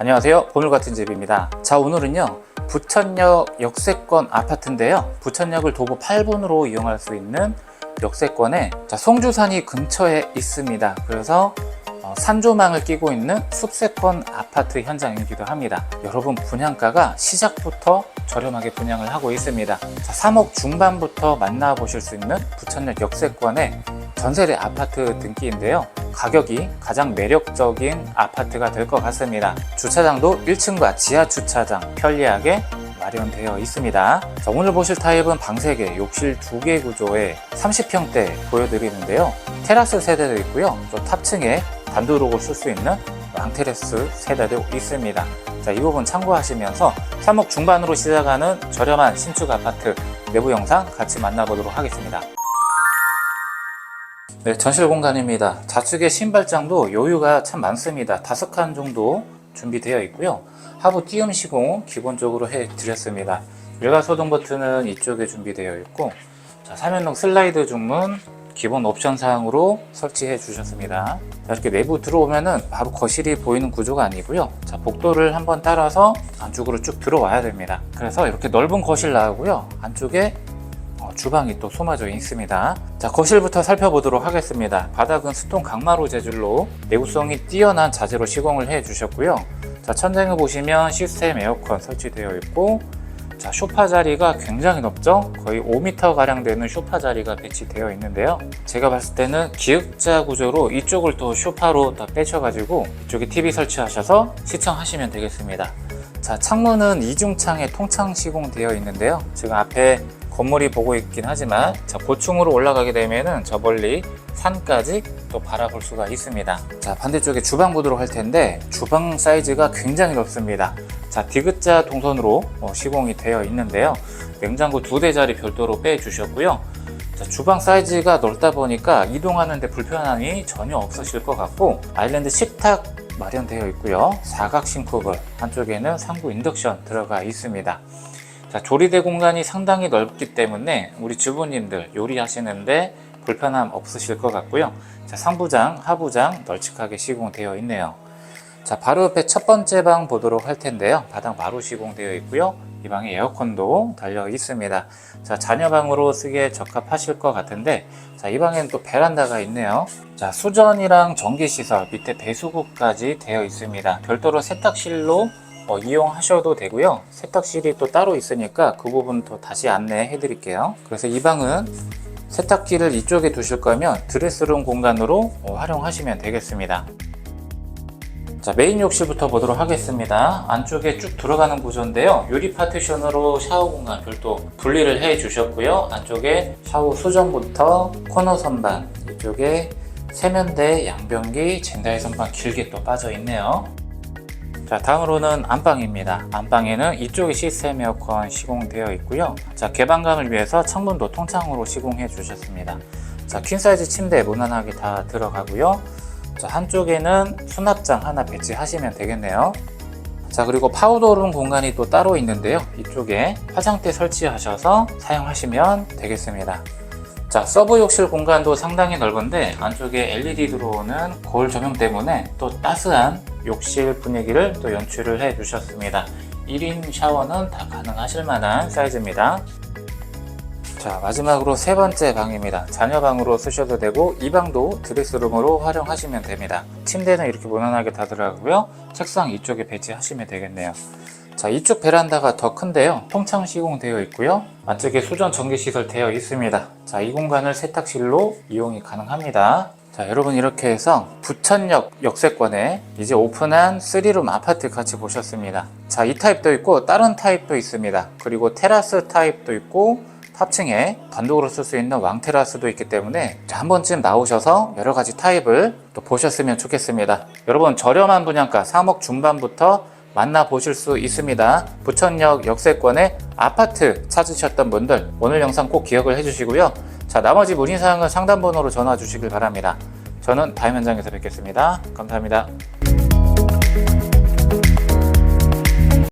안녕하세요. 보물 같은 집입니다. 자, 오늘은요. 부천역 역세권 아파트인데요. 부천역을 도보 8분으로 이용할 수 있는 역세권에 자, 송주산이 근처에 있습니다. 그래서 어, 산조망을 끼고 있는 숲세권 아파트 현장이기도 합니다. 여러분 분양가가 시작부터 저렴하게 분양을 하고 있습니다. 자, 3억 중반부터 만나보실 수 있는 부천역 역세권의 전세대 아파트 등기인데요. 가격이 가장 매력적인 아파트가 될 것 같습니다. 주차장도 1층과 지하 주차장 편리하게 마련되어 있습니다. 자, 오늘 보실 타입은 방 3개, 욕실 2개 구조의 30평대 보여드리는데요. 테라스 세대도 있고요. 또 탑층에 단독으로 쓸 수 있는 왕테라스 세대도 있습니다. 자, 이 부분 참고하시면서 3억 중반으로 시작하는 저렴한 신축 아파트 내부 영상 같이 만나보도록 하겠습니다. 네, 전실 공간입니다. 좌측에 신발장도 여유가 참 많습니다. 다섯 칸 정도 준비되어 있고요. 하부 띄움 시공 기본적으로 해드렸습니다. 일괄 소등 버튼은 이쪽에 준비되어 있고, 자, 사면동 슬라이드 중문 기본 옵션 사항으로 설치해 주셨습니다. 자, 이렇게 내부 들어오면은 바로 거실이 보이는 구조가 아니고요. 자, 복도를 한번 따라서 안쪽으로 쭉 들어와야 됩니다. 그래서 이렇게 넓은 거실 나오고요. 안쪽에 어, 주방이 또 소마져 있습니다. 자, 거실부터 살펴보도록 하겠습니다. 바닥은 스톤 강마루 재질로 내구성이 뛰어난 자재로 시공을 해 주셨고요. 자, 천장을 보시면 시스템 에어컨 설치되어 있고, 자, 쇼파 자리가 굉장히 넓죠? 거의 5m 가량 되는 쇼파 자리가 배치되어 있는데요. 제가 봤을 때는 기역자 구조로 이쪽을 또 쇼파로 다 빼셔가지고 이쪽에 TV 설치하셔서 시청하시면 되겠습니다. 자, 창문은 이중창에 통창 시공되어 있는데요. 지금 앞에 건물이 보고 있긴 하지만 자, 고층으로 올라가게 되면은 저 멀리 산까지 또 바라볼 수가 있습니다. 자, 반대쪽에 주방 보도록 할 텐데 주방 사이즈가 굉장히 넓습니다. 자, 디귿자 동선으로 어, 시공이 되어 있는데요. 냉장고 두 대짜리 별도로 빼 주셨고요. 자, 주방 사이즈가 넓다 보니까 이동하는데 불편함이 전혀 없으실 것 같고 아일랜드 식탁 마련되어 있고요. 사각 싱크볼 한쪽에는 상부 인덕션 들어가 있습니다. 자, 조리대 공간이 상당히 넓기 때문에 우리 주부님들 요리하시는데 불편함 없으실 것 같고요. 자, 상부장, 하부장 널찍하게 시공되어 있네요. 자, 바로 옆에 첫 번째 방 보도록 할 텐데요. 바닥 마루 시공되어 있고요. 이 방에 에어컨도 달려 있습니다. 자, 자녀 방으로 쓰기에 적합하실 것 같은데, 자, 이 방에는 또 베란다가 있네요. 자, 수전이랑 전기시설, 밑에 배수구까지 되어 있습니다. 별도로 세탁실로 어, 이용하셔도 되고요. 세탁실이 또 따로 있으니까 그 부분 또 다시 안내해 드릴게요. 그래서 이 방은 세탁기를 이쪽에 두실 거면 드레스룸 공간으로 어, 활용하시면 되겠습니다. 자, 메인 욕실부터 보도록 하겠습니다. 안쪽에 쭉 들어가는 구조인데요. 유리 파티션으로 샤워 공간 별도 분리를 해 주셨고요. 안쪽에 샤워 수전부터 코너 선반, 이쪽에 세면대, 양변기, 젠다이 선반 길게 또 빠져 있네요. 자, 다음으로는 안방입니다. 안방에는 이쪽에 시스템 에어컨 시공되어 있고요. 자, 개방감을 위해서 창문도 통창으로 시공해 주셨습니다. 자, 퀸사이즈 침대 무난하게 다 들어가고요. 자, 한쪽에는 수납장 하나 배치하시면 되겠네요. 자, 그리고 파우더룸 공간이 또 따로 있는데요. 이쪽에 화장대 설치하셔서 사용하시면 되겠습니다. 자, 서브 욕실 공간도 상당히 넓은데 안쪽에 LED 들어오는 거울 조명 때문에 또 따스한 욕실 분위기를 또 연출을 해 주셨습니다. 1인 샤워는 다 가능하실 만한 사이즈입니다. 자, 마지막으로 세 번째 방입니다. 자녀방으로 쓰셔도 되고 이 방도 드레스룸으로 활용하시면 됩니다. 침대는 이렇게 무난하게 다 들어가고요. 책상 이쪽에 배치하시면 되겠네요. 자, 이쪽 베란다가 더 큰데요. 통창 시공되어 있고요. 안쪽에 수전 전기 시설 되어 있습니다. 자, 이 공간을 세탁실로 이용이 가능합니다. 자, 여러분 이렇게 해서 부천역 역세권에 이제 오픈한 3룸 아파트 같이 보셨습니다. 자, 이 타입도 있고 다른 타입도 있습니다. 그리고 테라스 타입도 있고 탑층에 단독으로 쓸 수 있는 왕테라스도 있기 때문에 자, 한 번쯤 나오셔서 여러 가지 타입을 또 보셨으면 좋겠습니다. 여러분 저렴한 분양가 3억 중반부터 만나보실 수 있습니다. 부천역 역세권의 아파트 찾으셨던 분들 오늘 영상 꼭 기억을 해주시고요. 자 나머지 문의사항은 상담번호로 전화 주시길 바랍니다. 저는 다음 현장에서 뵙겠습니다. 감사합니다.